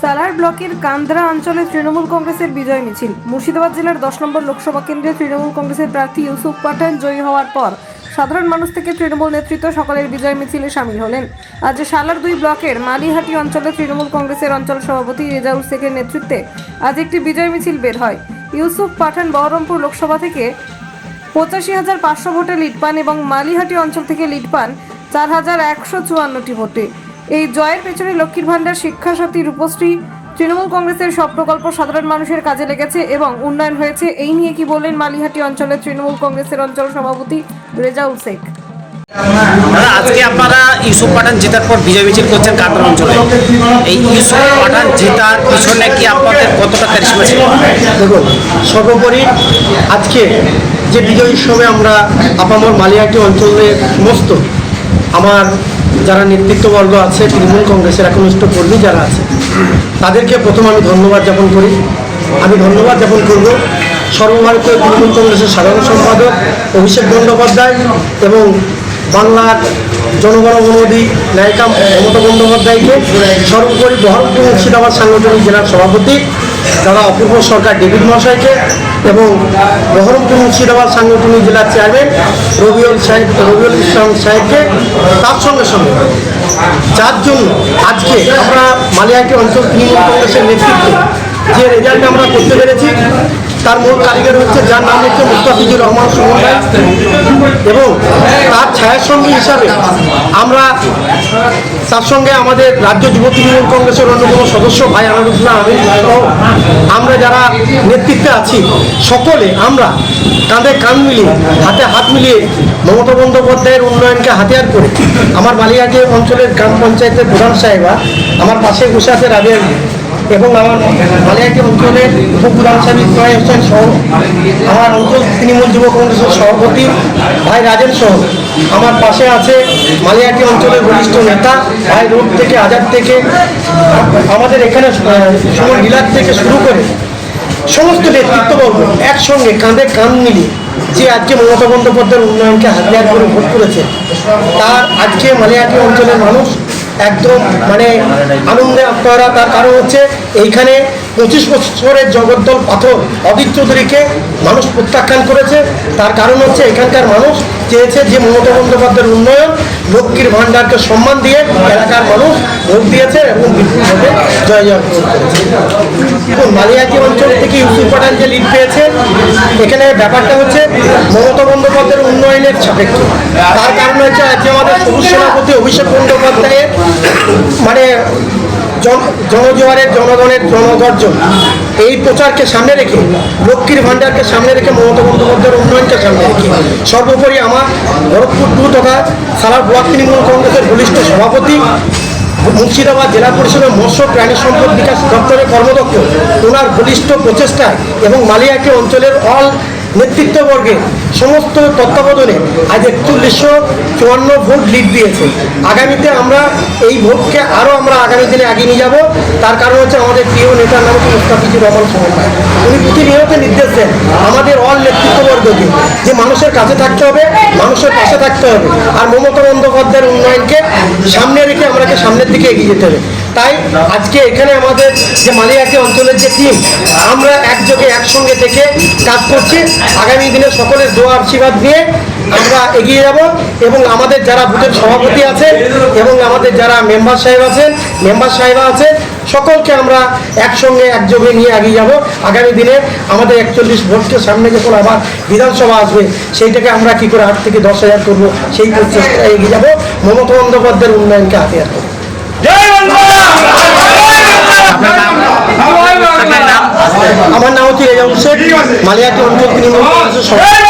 সালার ব্লকের কান্দ্রা অঞ্চলে তৃণমূল কংগ্রেসের বিজয় মিছিল। মুর্শিদাবাদ জেলার দশ নম্বর লোকসভা কেন্দ্রে তৃণমূল কংগ্রেসের প্রার্থী ইউসুফ পাঠান জয়ী হওয়ার পর সাধারণ মানুষ থেকে তৃণমূল নেতৃত্ব সকলের বিজয় মিছিলে সামিল হলেন। আজ সালার দুই ব্লকের মালিহাটি অঞ্চলে তৃণমূল কংগ্রেসের অঞ্চল সভাপতি রেজাউল শেখের নেতৃত্বে আজ একটি বিজয় মিছিল বের হয়। ইউসুফ পাঠান বহরমপুর লোকসভা থেকে পঁচাশি হাজার পাঁচশো ভোটে লিড পান এবং মালিহাটি অঞ্চল থেকে লিড পান চার হাজার একশো চুয়ান্নটি ভোটে। এই জয়ের পেছনে লক্ষ্মীর ভাণ্ডার শিক্ষা সাথী রূপশ্রী তৃণমূল কংগ্রেসের সব প্রকল্প সাধারণ মানুষের কাজে লেগেছে এবং উন্নয়ন হয়েছে। এই নিয়ে কি বললেন মালিহাটি অঞ্চলের তৃণমূল কংগ্রেসের অঞ্চল সভাপতি রেজাউল শেখ। দাদা আজকে আপনারা ইউসুফ পাঠান জেতার পর বিজয় মিছিল করছেন কাতার অঞ্চলে। এই ইউসুফ পাঠান জেতার পিছনে কি আপনাদের কতটা কারিশমা ছিল? দেখুন সর্বোপরি আজকে যে বিজয় উৎসবে আমরা আপামর মালিয়াটি অঞ্চলের সমস্ত আমার যারা নেতৃত্ববর্গ আছে, তৃণমূল কংগ্রেসের একনিষ্ঠ কর্মী যারা আছে, তাদেরকে প্রথম আমি ধন্যবাদ জ্ঞাপন করি। আমি ধন্যবাদ জ্ঞাপন করব সর্বভারতীয় তৃণমূল কংগ্রেসের সাধারণ সম্পাদক অভিষেক বন্দ্যোপাধ্যায় এবং বাংলার জনগণমনোদী নায়িকা মমতা বন্দ্যোপাধ্যায়কে। সর্বোপরি বহরমপুর মুর্শিদাবাদ সাংগঠনিক জেলার সভাপতি দাদা অপূর্ব সরকার ডেভিড মহাশয়কে এবং বহরমপুর মুর্শিদাবাদ সাংগঠনিক জেলার চেয়ারম্যান রবিউল সাহেব, রবিউল ইসলাম সাহেবকে তার সঙ্গে সঙ্গে যার জন্য আজকে আমরা মালিয়াটি অঞ্চল তৃণমূল কংগ্রেসের নেতৃত্বে যে রেজাল্ট আমরা করতে পেরেছি, তার মূল কারিগর হচ্ছে যার নাম হচ্ছে মুস্তাফিজুর রহমান সুমন এবং তার ছায়াসঙ্গী হিসাবে আমরা তার সঙ্গে আমাদের রাজ্য যুব তৃণমূল কংগ্রেসের অন্যতম সদস্য ভাই আমির সহ আমরা যারা নেতৃত্বে আছি, সকলে আমরা কাঁধে কাঁধ মিলিয়ে, হাতে হাত মিলিয়ে মমতা বন্দ্যোপাধ্যায়ের উন্নয়নকে হাতিয়ার করে আমার বালিয়াটি অঞ্চলের গ্রাম পঞ্চায়েতের প্রধান সাহেবা আমার পাশে বসে আছে রাবিয়া এবং আমার মালিয়াটি অঞ্চলের উপপ্রধান সাহেব ইসমাইল হোসেন সহ, আমার অঞ্চল তৃণমূল যুব কংগ্রেসের সভাপতি ভাই রাজেন সহ, আমার পাশে আছে মালিয়াটি অঞ্চলের বরিষ্ঠ নেতা ভাই রোড থেকে আজাদ থেকে, আমাদের এখানে সুমন বিলাত থেকে শুরু করে সমস্ত নেতৃত্ববর্গ একসঙ্গে কাঁধে কাঁধ মিলিয়ে যে আজকে মমতা বন্দ্যোপাধ্যায়ের উন্নয়নকে হাতিয়ার করে ভোট করেছে, তার আজকে মালিয়াটি অঞ্চলের মানুষ একদম মানে আনন্দে আত্মহারা। তার কারণ হচ্ছে এইখানে পঁচিশ বছরের জগদ্দল পাথর অদিত চৌধুরীকে মানুষ প্রত্যাখ্যান করেছে। তার কারণ হচ্ছে এখানকার মানুষ চেয়েছে যে মমতা বন্দ্যোপাধ্যায়ের উন্নয়ন লক্ষ্মীর ভাণ্ডারকে সম্মান দিয়ে এলাকার মানুষ ভোট দিয়েছে এবং বিপুলভাবে জয় জয় মালিয়াটি অঞ্চল থেকে ইউসুফ পাঠান যে লিড পেয়েছে, এখানে ব্যাপারটা হচ্ছে মমতা বন্দ্যোপাধ্যায়ের উন্নয়নের সাপেক্ষে। তার কারণ হচ্ছে আজকে আমাদের সবুজ সেনাপতি অভিষেক বন্দ্যোপাধ্যায়ের মানে জন- জনজোয়ারের জনগণের জনগর্জন। এই প্রচারকে সামনে রেখে, লক্ষ্মীর ভাণ্ডারকে সামনে রেখে মমতা বন্দ্যোপাধ্যায়ের উন্নয়নকে সামনে রেখে, সর্বোপরি আমার ভরতপুর টু তথা সালার ব্লক তৃণমূল কংগ্রেসের বলিষ্ঠ সভাপতি, মুর্শিদাবাদ জেলা পরিষদের মৎস্য প্রাণী সম্পদ বিকাশ দপ্তরের কর্মদক্ষ, ওনার বলিষ্ঠ প্রচেষ্টায় এবং মালিয়াকে অঞ্চলের অল নেতৃত্ববর্গে সমস্ত তত্ত্বাবধানে আজ একচল্লিশশো চুয়ান্ন ভোট লিড দিয়েছে। আগামীতে আমরা এই ভোটকে আরও আমরা আগামী দিনে এগিয়ে নিয়ে যাব। তার কারণ হচ্ছে আমাদের প্রিয় নেতার নাম হচ্ছে মুস্তাফিজুর রহমান সুমন ভাই উনি প্রতিনিয়ত নির্দেশ দেন আমাদের অল নেতৃত্ববর্গকে যে মানুষের কাছে থাকতে হবে, মানুষের পাশে থাকতে হবে। আর মমতা বন্দ্যোপাধ্যায়ের উন্নয়নকে সামনে রেখে আমাকে সামনের দিকে এগিয়ে যেতে হবে। তাই আজকে এখানে আমাদের যে মালিয়াটি অঞ্চলের যে টিম আমরা একযোগে, একসঙ্গে থেকে কাজ করছি। আগামী দিনে সকলের দোয়া, আশীর্বাদ নিয়ে আমরা এগিয়ে যাব এবং আমাদের যারা বুথের সভাপতি আছে এবং আমাদের যারা মেম্বার সাহেব আছেন মেম্বার সাহেবা আছে, সকলকে আমরা একসঙ্গে, একযোগে নিয়ে এগিয়ে যাব। আগামী দিনে আমাদের একচল্লিশ ভোটকে সামনে যখন আবার বিধানসভা আসবে, সেইটাকে আমরা কি করে আট থেকে দশ হাজার করব, সেই প্রচেষ্টায় এগিয়ে যাব। মমতা বন্দ্যোপাধ্যায়ের উন্নয়নকে হাতিয়ার করব। আমার নাম হচ্ছে মালিয়াটি অঞ্চল তৃণমূল কংগ্রেসের সভাপতি।